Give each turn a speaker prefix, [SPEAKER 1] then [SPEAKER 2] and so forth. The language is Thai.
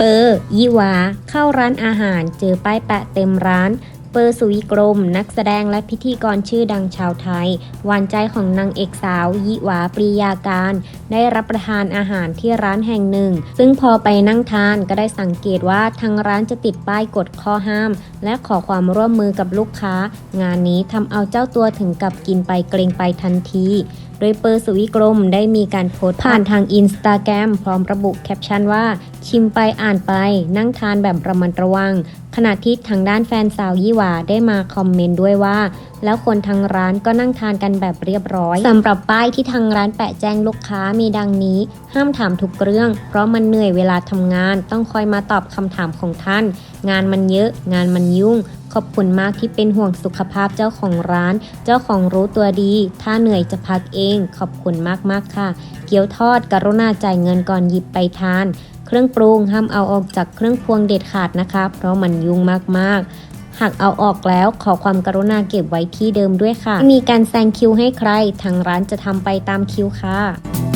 [SPEAKER 1] เปอร์ยี่วา เข้าร้านอาหารเจอป้ายแปะเต็มร้าน เปอร์สุวิกรม นักแสดงและพิธีกรชื่อดังชาวไทย หวานใจของนางเอกสาวยิวาปรียาการ ได้รับประทานอาหารที่ร้านแห่งหนึ่ง ซึ่งพอไปนั่งทานก็ได้สังเกตว่าทางร้านจะติดป้ายกฎข้อห้าม และขอความร่วมมือกับลูกค้า งานนี้ทำเอาเจ้าตัวถึงกับกินไปเกรงไปทันที โดยเปอร์สุวิกรมได้มีการโพสต์ผ่านทางอินสตาแกรมพร้อมระบุแคปชั่นว่า ชิมไปอ่านไป นั่งทานแบบระมัดระวัง ขณะที่ทางด้านแฟนสาวยี่หวาได้มาคอมเมนต์ด้วยว่า แล้วคนทางร้านก็นั่งทานกันแบบเรียบร้อยสำหรับป้ายที่ทางร้านแปะแจ้งลูกค้ามีดังนี้ ห้ามถามทุกเรื่อง เพราะมันเหนื่อยเวลาทำงาน ต้องคอยมาตอบคำถามของท่าน งานมันเยอะ งานมันยุ่ง อบคุณมากที่เป็นห่วงสุขภาพเจ้าของร้าน เจ้าของรู้ตัวดี ถ้าเหนื่อยจะพักเอง ขอบคุณมากๆค่ะ เกี๊ยวทอดกรุณาจ่ายเงินก่อนหยิบไปทาน เครื่องปรุงห้ามเอาออกจากเครื่องพวงเด็ดขาดนะคะ เพราะมันยุ่งมากๆหากเอาออกแล้วขอความกรุณาเก็บไว้ที่เดิมด้วยค่ะไม่มีการแซงคิวให้ใคร ทางร้านจะทำไปตามคิวค่ะ